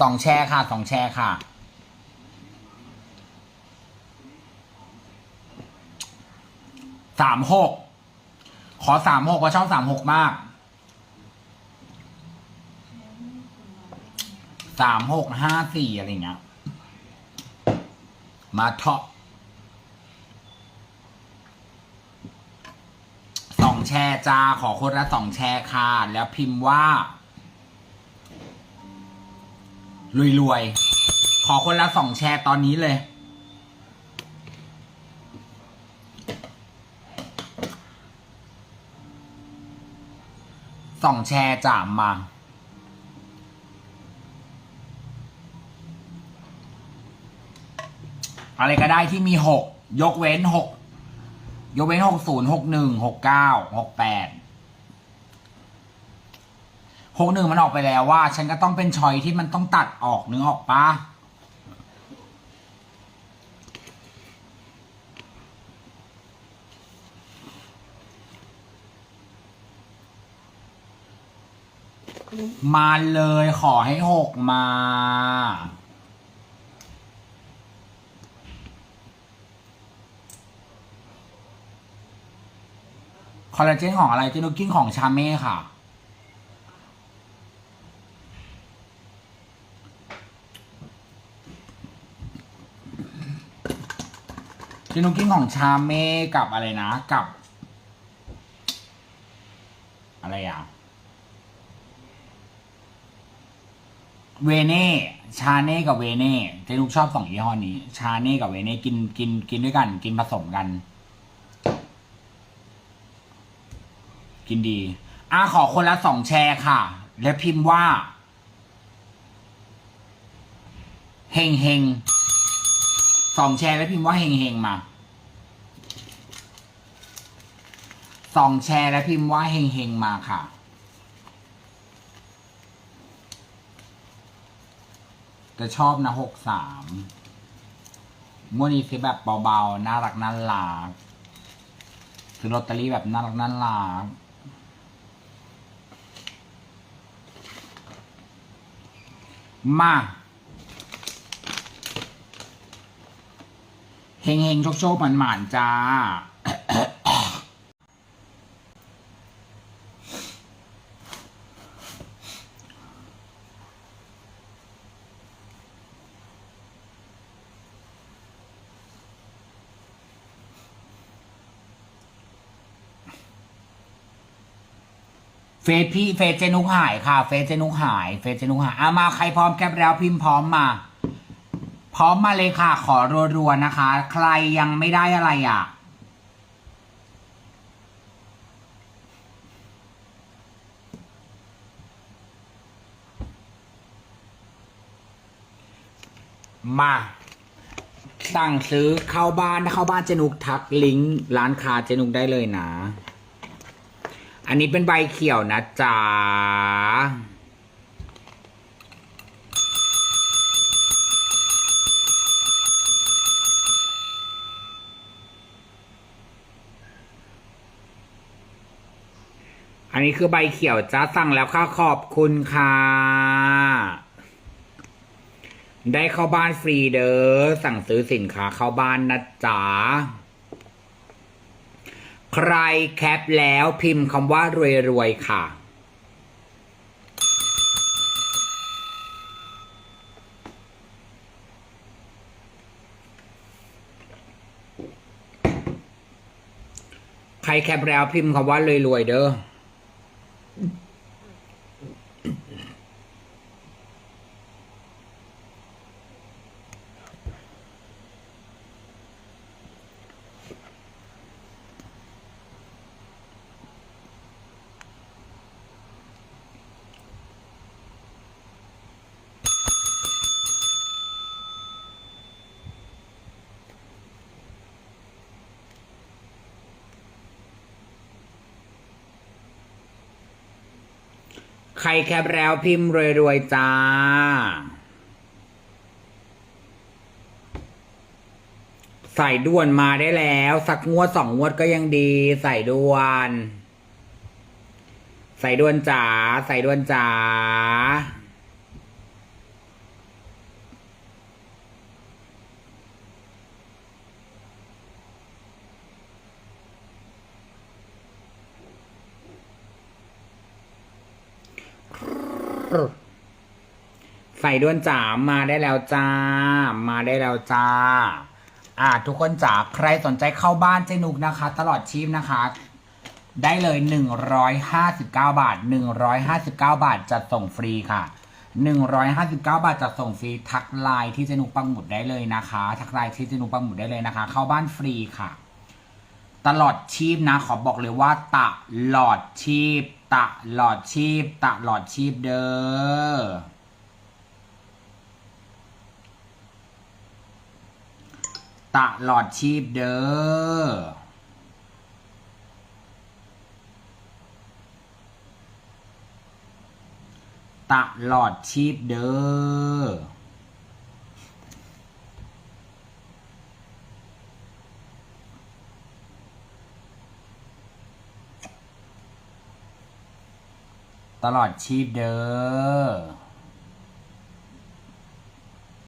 สองแชร์ค่ะสองแชร์ค่ะ สามหก ขอสามหกว่าะชอบสามหกมาก สามหกห้าสี่อะไรเงี้ย มาเถาะสองแชร์จ้า ขอคนละสองแชร์ค่ะ แล้วพิมพ์ว่า รวยๆขอคนละสองแชร์ตอนนี้เลย สองแชร์จ่ามมา อะไรก็ได้ที่มีหกยกเว้นหกยกเว้นหกศูนย์หกหนึ่งหกเก้าหกแปด หกหนึ่งมันออกไปแล้วว่า ฉันก็ต้องเป็นชอยที่มันต้องตัดออกนึกออกปะมาเลยขอให้หกมา คอลลาเจนของอะไรเจนุกกิ้งของชาเม่ค่ะ เจนุกกิ้งของชาเม่กับอะไรนะกับ อะไรอะเวเน่ชาเน่กับเวเน่เจนุกชอบสองยี่ห้อนี้ ชาเน่กับเวเน่กินกินกินด้วยกัน กินผสมกัน กินดีอะขอคนละสองแชร์ค่ะ และพิมพ์ว่าเฮงเฮง สองแชร์แล้วพิมพ์ว่าเฮงเฮงมาสองแชร์แล้วพิมพ์ว่าเฮงเฮงมาค่ะจะชอบนะหกสามงวดนี้ซื้อแบบเบาๆ น่ารักน่ารักซื้อลอตเตอรี่แบบน่ารักน่ารักมา เฮงเฮงโชคโชคหมันหมันจ้า เฟซพี่เฟซเจนุกหายค่ะ เฟซเจนุกหาย เฟซเจนุกหายอะมาใครพร้อมแคปแล้วพิมพ์พร้อมมา พร้อมมาเลยค่ะ ขอรัวๆนะคะ ใครยังไม่ได้อะไรอะ มาสั่งซื้อเข้าบ้านถ้าเข้าบ้านเจนุกทักลิงก์ร้านค้าเจนุกได้เลยนะ อันนี้เป็นใบเขียวนะจ๊ะ อันนี้คือใบเขียวจ้าสั่งแล้วค่ะขอบคุณค่ะ ได้เข้าบ้านฟรีเด้อสั่งซื้อสินค้าเข้าบ้านนะจ๊ะใครแคปแล้วพิมพ์คำว่ารวยๆค่ะ ใครแคปแล้วพิมพ์คำว่ารวยๆเด้อ ใครแคปแล้วพิมพ์รวยๆจ้า ใส่ด่วนมาได้แล้ว สักงวดสองงวดก็ยังดี ใส่ด่วน ใส่ด่วนจ๋าใส่ด่วนจ๋า ไฟด้วนจ๋ามาได้แล้วจ้า มาได้แล้วจ้า อ่า ทุกคนจ๋าใครสนใจเข้าบ้านเจนุกนะคะ ตลอดชีพนะคะ ได้เลย 159 บาท 159 บาทจัดส่งฟรีค่ะ 159 บาทจัดส่งฟรีทักไลน์ที่เจนุกปังหมุดได้เลยนะคะ ทักไลน์ที่เจนุกปังหมุดได้เลยนะคะ เข้าบ้านฟรีค่ะ ตลอดชีพนะ ขอบอกเลยว่าตลอดชีพ ตะหลอดชีพ ตะหลอดชีพเด้อตะหลอดชีพเด้อตะหลอดชีพเด้อ ตลอดชีพเด้อ